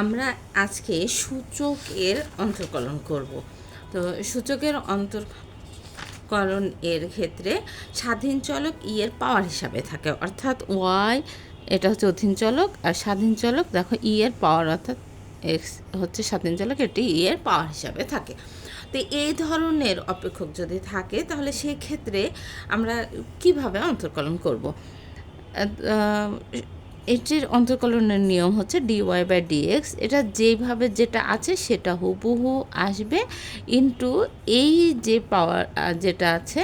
আমরা আজকে সূচকের অন্তর্কলন করব। তো সূচকের অন্তর্কলন এর ক্ষেত্রে স্বাধীন চলক ই এর পাওয়ার হিসাবে থাকে। অর্থাৎ ওয়াই এটা হচ্ছে অধীন চলক আর স্বাধীন চলক দেখো ই এর পাওয়ার অর্থাৎ এক্স হচ্ছে স্বাধীন চলক, এটি ই এর পাওয়ার হিসাবে থাকে। তো এই ধরনের অপেক্ষক যদি থাকে, তাহলে সেই ক্ষেত্রে আমরা কীভাবে অন্তর্কলন করব? এটির অন্তর্কলনের নিয়ম হচ্ছে ডিওয়াই বাই ডিএক্স এটা যেইভাবে যেটা আছে সেটা হুবহু আসবে ইনটু এই যে পাওয়ার যেটা আছে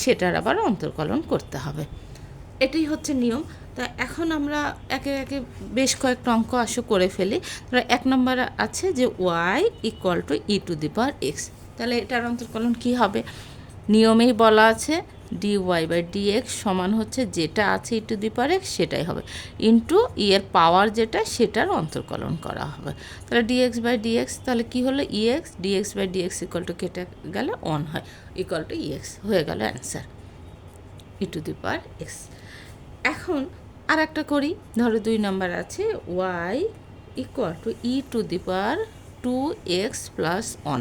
সেটার আবার অন্তর্কলন করতে হবে। এটাই হচ্ছে নিয়ম। তা এখন আমরা একে একে বেশ কয়েকটা অঙ্ক আসো করে ফেলি। ধরো এক নম্বর আছে যে Y equal to E to the power X তাহলে এটার অন্তর্কলন কী হবে? নিয়মেই বলা আছে D Y by D X সমান হচ্ছে যেটা আছে e to the power x সেটাই হবে। ইন্টু ই এর পাওয়ার যেটা, সেটার অন্তর্কলন করা হবে। তাহলে ডিএক্স বাই ডিএক্স তাহলে কী হলো E X DX by DX equal to কেটে গেলে অন হয়। ইকুয়াল টু ইএক্স হয়ে গেল answer E to the power X এখন আর একটা করি। ধরো দুই নাম্বার আছে Y equal to E to the power two X plus one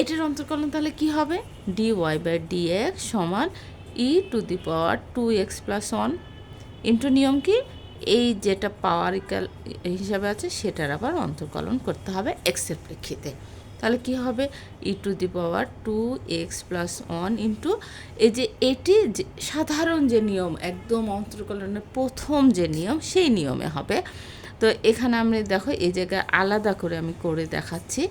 এটির অন্তর্কলন তাহলে কি হবে? D Y by D X সমান E to the power two X plus one into নিয়ম কি? এই যেটা পাওয়ার ইকাল হিসাবে আছে সেটার আবার অন্তর্কলন করতে হবে এক্সের প্রেক্ষিতে। তাহলে কি হবে? E to the power two X plus one into এই যে এটি যে সাধারণ যে নিয়ম, একদম অন্তর্কলনের প্রথম যে নিয়ম, সেই নিয়মে হবে। তো এখানে আমরা দেখো, এই জায়গায় আলাদা করে আমি করে দেখাচ্ছি।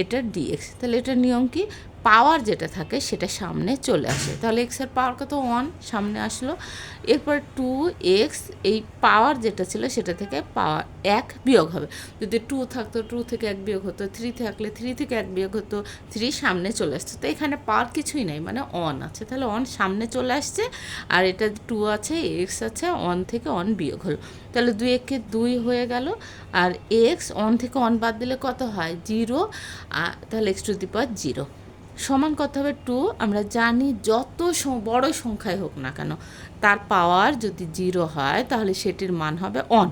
এটা ডিএক্স তাহলে এটার নিয়ম কি? পাওয়ার যেটা থাকে সেটা সামনে চলে আসে। তাহলে এক্সের পাওয়ার কত? ওয়ান সামনে আসলো। এরপর টু এক্স এই পাওয়ার যেটা ছিল সেটা থেকে পাওয়ার এক বিয়োগ হবে। যদি টু থাকতো টু থেকে এক বিয়োগ হতো থ্রি থাকলে থ্রি থেকে এক বিয়োগ হতো থ্রি সামনে চলে আসতো। তো এখানে পাওয়ার কিছুই নাই মানে অন আছে। তাহলে অন সামনে চলে আসছে, আর এটা টু আছে এক্স আছে অন থেকে অন বিয়োগ হলো। তাহলে দুই একে দুই হয়ে গেল আর এক্স অন থেকে অন বাদ দিলে কত হয়? জিরো তাহলে X to the power zero সমান কত হবে? টু আমরা জানি যত বড় সংখ্যায় হোক না কেন, তার পাওয়ার যদি জিরো হয়, তাহলে সেটির মান হবে অন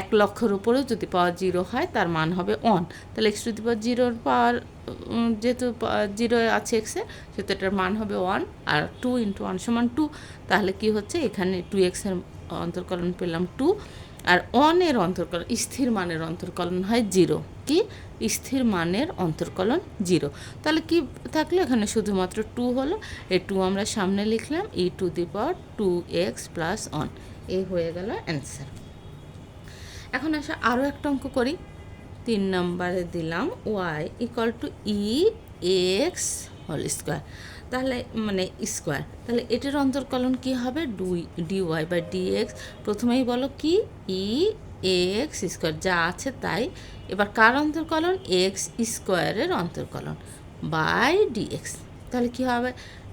এক লক্ষের উপরেও যদি পাওয়ার জিরো হয়, তার মান হবে অন তাহলে এক্স টু দি পাওয়ার জিরোর পাওয়ার যেহেতু জিরো আছে এক্সে সেহেতু এটার মান হবে ওয়ান আর টু ইন্টু ওয়ান সমান টু তাহলে কি হচ্ছে? এখানে টু এক্সের অন্তর্করণ পেলাম টু আর অনের অন্তর্কলন, স্থির মানের অন্তর্কলন হয় জিরো। কি? স্থির মানের অন্তর্কলন জিরো। তাহলে কি থাকল? এখানে শুধুমাত্র টু হলো। এ টু আমরা সামনে লিখলাম। E to the power two X plus one এই হয়ে গেল অ্যান্সার এখন আসা আরও একটা অঙ্ক করি। তিন নম্বরে দিলাম y equal to e x whole square তাহলে মানে স্কোয়ার, তাহলে এটার অন্তর্কলন কি হবে? দুই ডি ওয়াই বা ডি এক্স প্রথমেই বলো কি? ই এক্স স্কোয়ার, যা আছে তাই। এবার কার অন্তর্কলন? এক্স স্কোয়ারের অন্তর্কলন বাই ডিএক্স তাহলে কি হবে?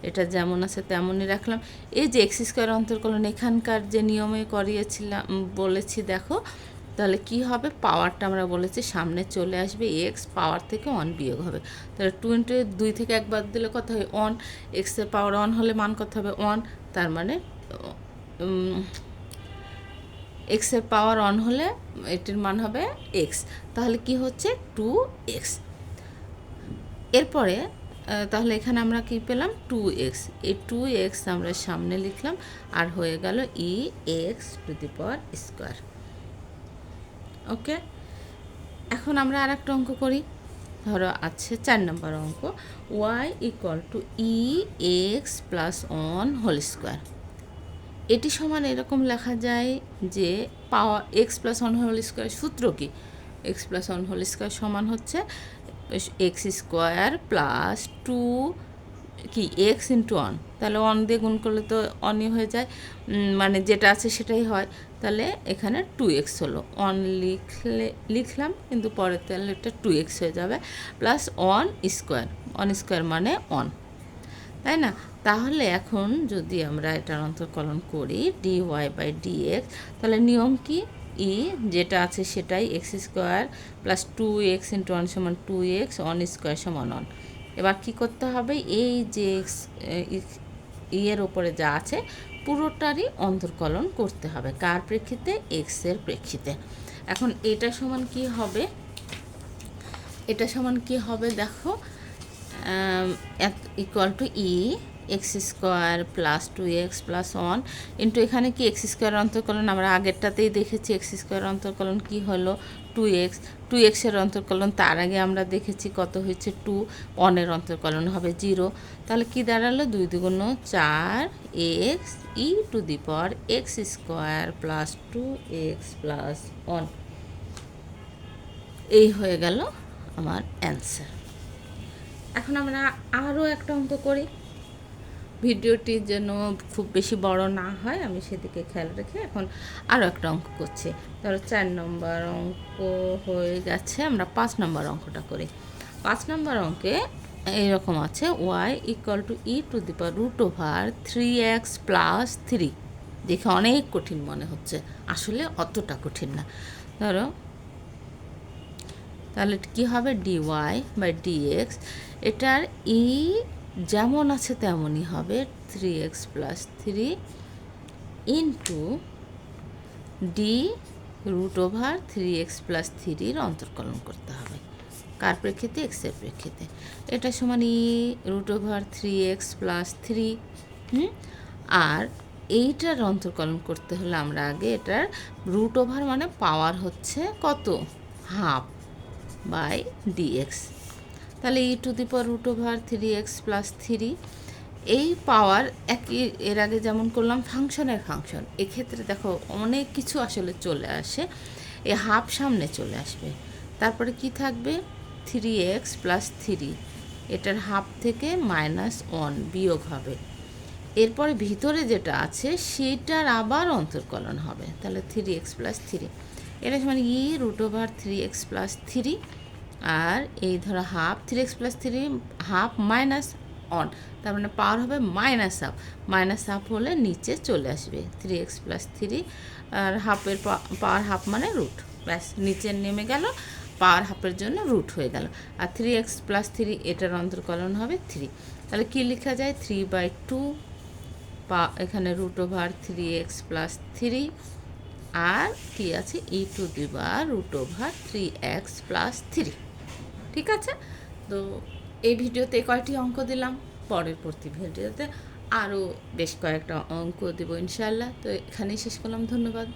এটা যেমন আছে তেমনই রাখলাম। এই যে এক্স স্কোয়ার অন্তর্কলন এখানকার যে নিয়মে করিয়েছিলাম, বলেছি, দেখো তাহলে কি হবে? পাওয়ারটা আমরা বলেছি সামনে চলে আসবে এক্স পাওয়ার থেকে অন বিয়োগ হবে। তাহলে টু ইন্টু দুই থেকে একবার দিলে কত হয়? অন এক্সের পাওয়ার অন হলে মান কত হবে? অন তার মানে এক্সের পাওয়ার অন হলে এটির মান হবে এক্স তাহলে কি হচ্ছে? টু এক্স এরপরে তাহলে এখানে আমরা কি পেলাম? টু এক্স এই টু এক্স আমরা সামনে লিখলাম, আর হয়ে গেল e x to the power square okay? এখন আমরা আর একটা অঙ্ক করি। ধরো আছে চার নম্বর অঙ্ক। Y equal to e x plus one whole square এটি সমান এরকম লেখা যায় যে পাওয়া x plus one whole square সূত্র কি? X plus one whole square সমান হচ্ছে এক্স স্কোয়ার প্লাস টু কি এক্স ইন্টু ওয়ান তাহলে ওয়ান দিয়ে গুণ করলে তো অনই হয়ে যায়। মানে যেটা আছে সেটাই হয়। তাহলে এখানে টু এক্স হলো। ওয়ান লিখলে, লিখলাম, কিন্তু পরে তাহলে এটা টু এক্স হয়ে যাবে। Plus one square one square মানে ওয়ান তাই না? তাহলে এখন যদি আমরা এটার অন্তর্কলন করি d y by d x তাহলে নিয়ম কি? ই যেটা আছে সেটাই x square plus two x into one সমান টু এক্স ওয়ান স্কোয়ার সমান ওয়ান এবার কি করতে হবে? এই যে ইয়ের ওপরে যা আছে, পুরোটারই অন্তর্কলন করতে হবে। কার প্রেক্ষিতে? এক্সের প্রেক্ষিতে। এখন এটা সমান কি হবে? এটা সমান কি হবে? দেখো equal to e x square plus two x plus one into এখানে কি এক্স স্কোয়ার অন্তর্কলন? আমরা আগেরটাতেই দেখেছি এক্স স্কোয়ার অন্তর্কলন কি হলো? Two x. টু এক্সের অন্তর্কলন তার আগে আমরা দেখেছি কত হয়েছে? টু। ওয়ানের অন্তর্কলন হবে জিরো। তাহলে কি দাঁড়াল? দুই দুগুণ চার x e to the power x square plus two x plus one. এই হয়ে গেল আমার অ্যান্সার। এখন আমরা আরও একটা অঙ্ক করি। ভিডিওটি যেন খুব বেশি বড় না হয়, আমি সেদিকে খেয়াল রেখে এখন আরও একটা অঙ্ক করছি। ধরো চার নম্বর অঙ্ক হয়ে গেছে, আমরা পাঁচ নম্বর অঙ্কটা করি। পাঁচ নম্বর অঙ্কে এইরকম আছে y equal to e to the power root over three x plus three দেখে অনেক কঠিন মনে হচ্ছে, আসলে অতটা কঠিন না। ধরো, তাহলে কি হবে? ডি ডিওয়াই বাই ডিএক্স এটার ই যেমন আছে তেমনই হবে three x plus three into d root over three x plus থ্রির অন্তর্কলন করতে হবে। কার প্রেক্ষিতে? এক্সের প্রেক্ষিতে। এটা সমান e root over three x plus three আর এইটার অন্তর্কলন করতে হলে আমরা আগে এটার রুট ওভার মানে পাওয়ার হচ্ছে কত? হাফ বাই ডিএক্স তাহলে e to the power root over three x plus three এই পাওয়ার একই, এর আগে যেমন করলাম ফাংশনের ফাংশন এক্ষেত্রে দেখো অনেক কিছু আসলে চলে আসে, এ হাফ সামনে চলে আসবে। তারপরে কি থাকবে? থ্রি এক্স প্লাস থ্রি এটার হাফ থেকে মাইনাস ওয়ান বিয়োগ হবে। এরপরে ভিতরে যেটা আছে, সেটার আবার অন্তর্কলন হবে। তাহলে থ্রি এক্স প্লাস থ্রি এটা মানে e root over three x plus three আর এই ধরো half three x plus three half minus one তার মানে পাওয়ার হবে মাইনাস হাফ মাইনাস হাফ হলে নিচে চলে আসবে থ্রি এক্স প্লাস থ্রি আর হাফের পাওয়ার হাফ মানে রুট ব্যাস নিচে নেমে গেল পাওয়ার হাফের জন্য রুট হয়ে গেল, আর থ্রি এক্স প্লাস থ্রি এটার অন্তর্কলন হবে থ্রি তাহলে কী লেখা যায়? থ্রি বাই টু পা, এখানে root over three x plus three আর কি আছে? ই টু দি বা root over three x plus three ঠিক আছে? তো এই ভিডিওতে কয়টি অঙ্ক দিলাম? পরের প্রতি ভিডিওতে আরও বেশ কয়েকটা অঙ্ক দেবো ইনশাল্লাহ তো এখানেই শেষ করলাম। ধন্যবাদ।